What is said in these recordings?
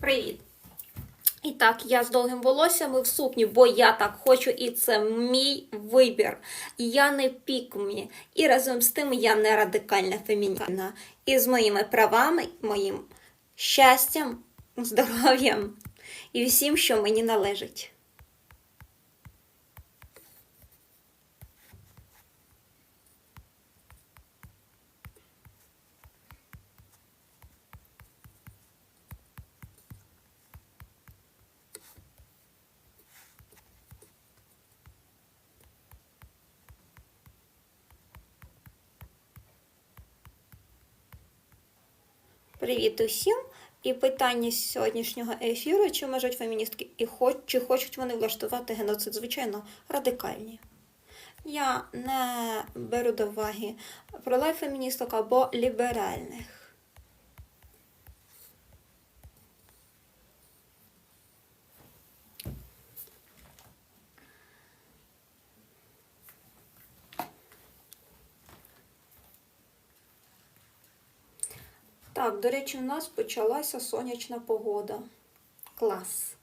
Привіт! І так, я з довгим волоссям і в сукні, бо я так хочу, і це мій вибір. Я не пікмі. І разом з тим я не радикальна феміністка. І з моїми правами, моїм щастям, здоров'ям і всім, що мені належить. Привіт усім! І питання з сьогоднішнього ефіру: чи можуть феміністки і хоч, чи хочуть вони влаштувати геноцид? Звичайно, радикальні. Я не беру до уваги пролайф феміністок або ліберальних. Так, до речі, у нас почалася сонячна погода. Клас.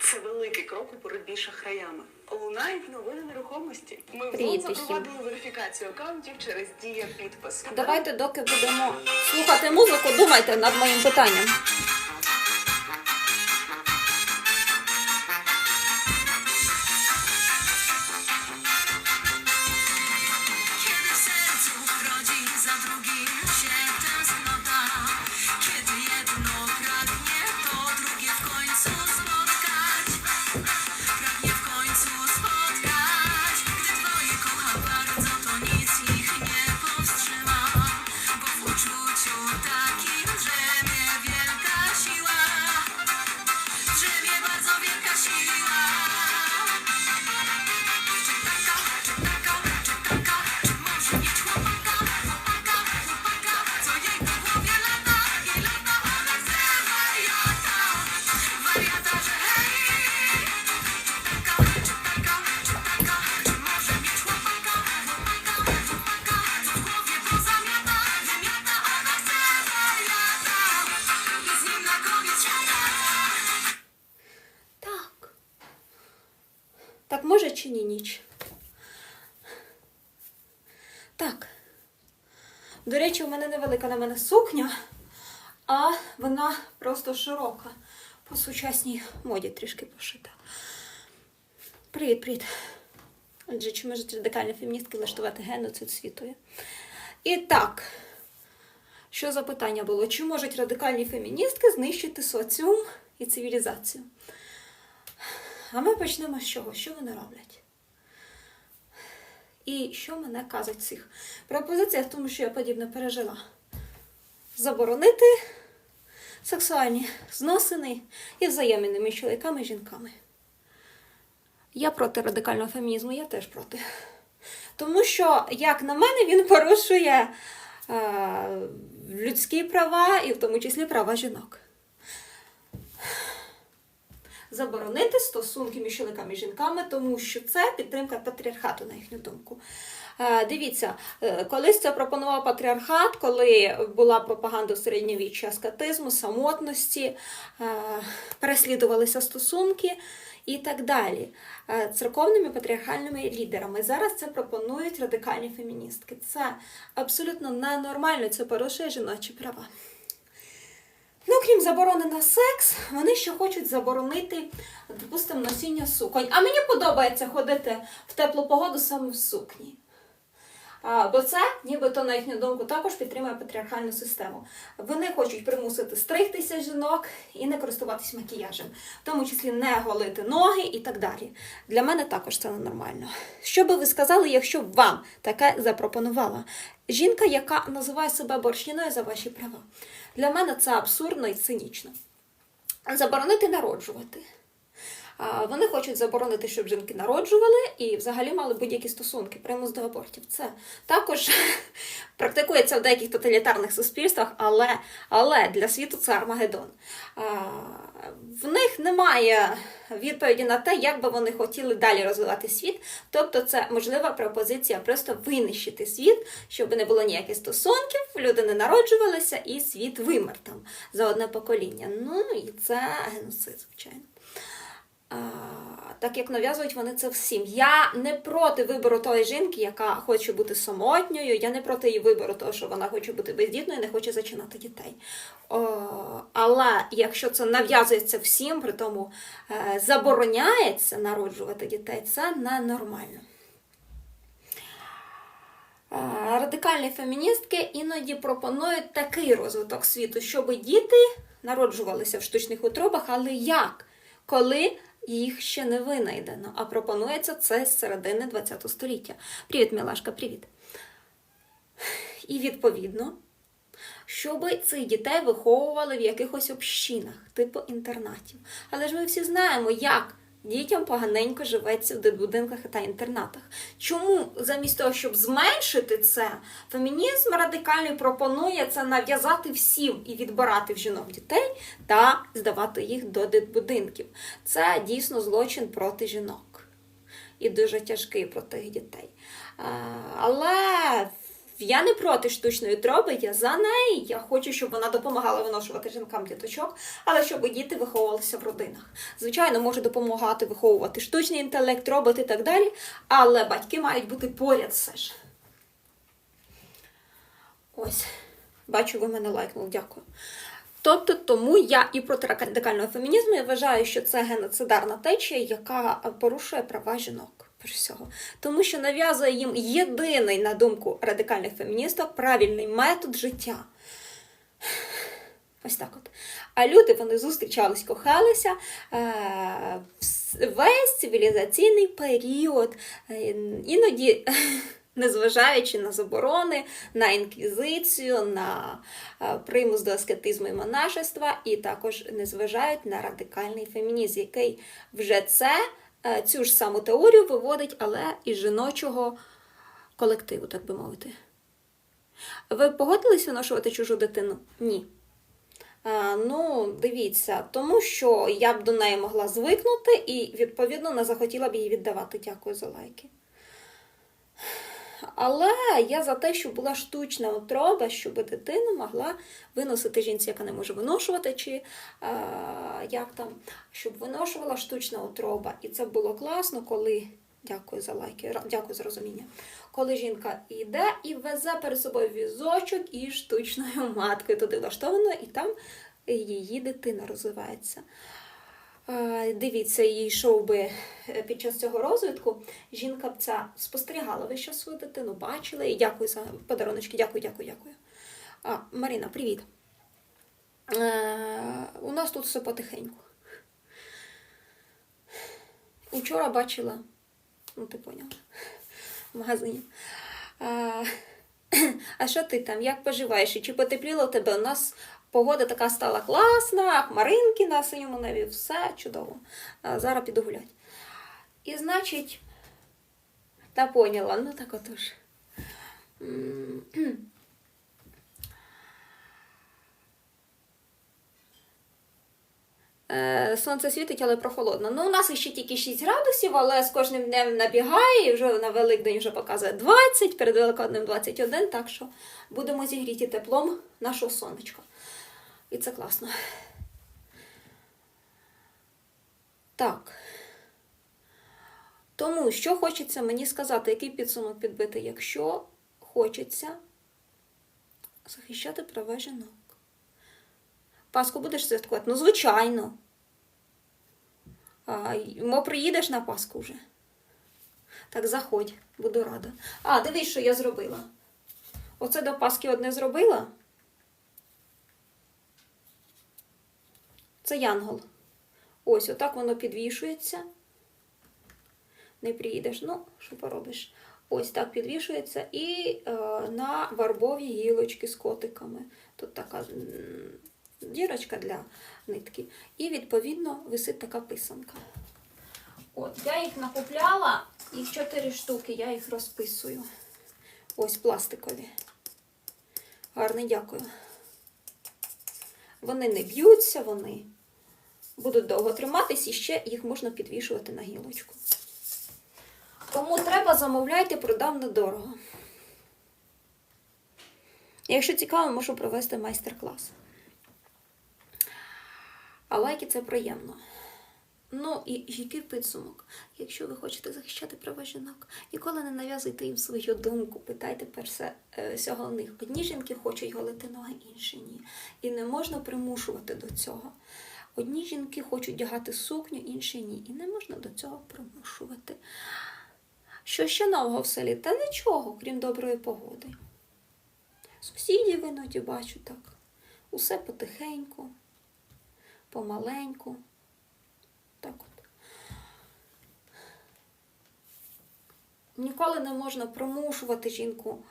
Це великий крок у боротьбі шахраями. Лунають новини нерухомості. Ми Привіт ЗОН запровадили верифікацію акаунтів через дія підпис. Давайте, доки будемо слухати музику, думайте над моїм питанням. Так. До речі, у мене невелика на мене сукня, а вона просто широка. По сучасній моді трішки пошита. Привіт, привіт. Отже, чи можуть радикальні феміністки влаштувати геноцид світові? І так, що за питання було? Чи можуть радикальні феміністки знищити соціум і цивілізацію? А ми почнемо з чого? Що вони роблять? І що мене казать в цих пропозиціях, тому що я подібне пережила. Заборонити сексуальні зносини і взаємини між чоловіками і жінками. Я проти радикального фемінізму, я теж проти. Тому що, як на мене, він порушує е, людські права і в тому числі права жінок заборонити стосунки між чоловіками і жінками, тому що це підтримка патріархату, на їхню думку. Е, Дивіться, е, колись це пропонував патріархат, коли була пропаганда середньовіччя аскетизму, самотності, е, переслідувалися стосунки і так далі. Церковними патріархальними лідерами. Зараз це пропонують радикальні феміністки. Це абсолютно ненормально, це порушує жіночі права. Ну, крім заборони на секс, вони ще хочуть заборонити, допустимо, носіння суконь. А мені подобається ходити в теплу погоду саме в сукні. Бо це, нібито, на їхню думку, також підтримує патріархальну систему. Вони хочуть примусити стригтися жінок і не користуватись макіяжем, в тому числі не голити ноги і так далі. Для мене також це ненормально. Що би ви сказали, якщо б вам таке запропонувала жінка, яка називає себе борщиною за ваші права? Для мене це абсурдно і цинічно. Заборонити народжувати. Вони хочуть заборонити, щоб жінки народжували і взагалі мали будь-які стосунки, примус до абортів. Це також практикується в деяких тоталітарних суспільствах, але, але для світу це Армагеддон. В них немає відповіді на те, як би вони хотіли далі розвивати світ. Тобто, це можлива пропозиція просто винищити світ, щоб не було ніяких стосунків, люди не народжувалися, і світ вимер там за одне покоління. Ну і це геноцид, звичайно. Так як нав'язують вони це всім. Я не проти вибору тої жінки, яка хоче бути самотньою. Я не проти її вибору, того, що вона хоче бути бездітною, не хоче зачинати дітей. О, але якщо це нав'язується всім, при тому е, забороняється народжувати дітей, це ненормально. Е, Радикальні феміністки іноді пропонують такий розвиток світу, щоб діти народжувалися в штучних утробах, але як? Коли їх ще не винайдено, а пропонується це з середини ХХ століття. Привіт, Мілашка, привіт. І відповідно, щоб цих дітей виховували в якихось общинах, типу інтернатів. Але ж ми всі знаємо, як дітям поганенько живеться в дитбудинках та інтернатах. Чому замість того, щоб зменшити це, фемінізм радикальний пропонує це нав'язати всім і відбирати в жінок дітей та здавати їх до дитбудинків. Це дійсно злочин проти жінок і дуже тяжкий проти дітей. Але я не проти штучної троби, я за неї. Я хочу, щоб вона допомагала виношувати жінкам діточок, але щоб діти виховувалися в родинах. Звичайно, може допомагати виховувати штучний інтелект, роботи і так далі, але батьки мають бути поряд все ж. Ось, бачу, ви мене лайкнули, дякую. Тобто, тому я і проти радикального фемінізму я вважаю, що це геноцидарна течія, яка порушує права жінок. Всього, тому що нав'язує їм єдиний, на думку радикальних феміністок, правильний метод життя. Ось так от. А люди вони зустрічались, кохалися е, весь цивілізаційний період, е, іноді. Незважаючи на заборони, на інквізицію, на е, примус до аскетизму і монашества, і також не зважають на радикальний фемінізм, який вже це, цю ж саму теорію виводить, але із жіночого колективу, так би мовити. Ви погодились виношувати чужу дитину? Ні. Е, Ну, дивіться, тому що я б до неї могла звикнути і, відповідно, не захотіла б її віддавати. Дякую за лайки. Але я за те, щоб була штучна утроба, щоб дитина могла виносити жінці, яка не може виношувати, чи е, як там, щоб виношувала штучна утроба. І це було класно, коли. Дякую за лайки, дякую за розуміння. Коли жінка йде і везе перед собою візочок із штучною маткою туди влаштовано, і там її дитина розвивається. Дивіться, їй йшов би е, під час цього розвитку. Жінка б ця спостерігала весь час свою дитину, бачила і дякую за подаруночки. Дякую, дякую, дякую. А, Маріна, привіт. Е, у нас тут все потихеньку. Учора бачила, ну ти поняла, в магазині. А, а що ти там? Як поживаєш? І чи потепліло тебе? У нас погода така стала класна, хмаринки на синьому небі, все чудово. Зараз піду гуляти. І значить, та поняла, ну так отож. Е, Сонце світить, але прохолодно. Ну, у нас ще тільки 6 градусів, але з кожним днем набігає, і вже на Великдень вже показує 20, перед Великоднем 21, так що будемо зігріті теплом нашого сонечка. І це класно. Так. Тому що хочеться мені сказати, який підсумок підбити, якщо хочеться захищати права жінок. Пасху будеш святкувати? Ну, звичайно. А, мо приїдеш на Пасху вже. Так, заходь, буду рада. А, дивись, що я зробила. Оце до Пасхи одне зробила. Це янгол. Ось, отак воно підвішується. Не приїдеш, ну, що поробиш? Ось так підвішується і е, на варбові гілочки з котиками. Тут така дірочка для нитки. І, відповідно, висить така писанка. От, я їх накупляла, їх чотири штуки, я їх розписую. Ось пластикові. Гарний, дякую. Вони не б'ються, вони будуть довго триматись і ще їх можна підвішувати на гілочку. Кому треба, замовляйте, продам недорого. Якщо цікаво, можу провести майстер-клас. А лайки це приємно. Ну і який підсумок? Якщо ви хочете захищати права жінок, ніколи не нав'язуйте їм свою думку, питайте перше е, всього у них. Одні жінки хочуть голити ноги, інші ні. І не можна примушувати до цього. Одні жінки хочуть вдягати сукню, інші ні. І не можна до цього примушувати. Що ще нового в селі? Та нічого, крім доброї погоди. Сусідів іноді бачу так. Усе потихеньку, помаленьку. Так от. Ніколи не можна примушувати жінку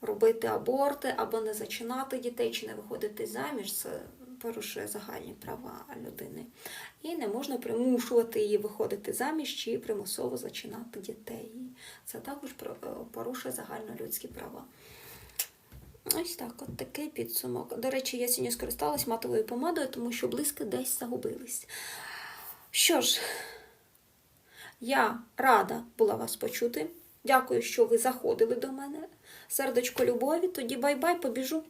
робити аборти або не зачинати дітей чи не виходити заміж. Це порушує загальні права людини. І не можна примушувати її виходити заміж чи примусово зачинати дітей. Це також е, порушує загальнолюдські права. Ось так, от такий підсумок. До речі, я сьогодні скористалась матовою помадою, тому що близько десь загубились. Що ж, я рада була вас почути. Дякую, що ви заходили до мене. Сердечко любові. Тоді бай-бай, побіжу.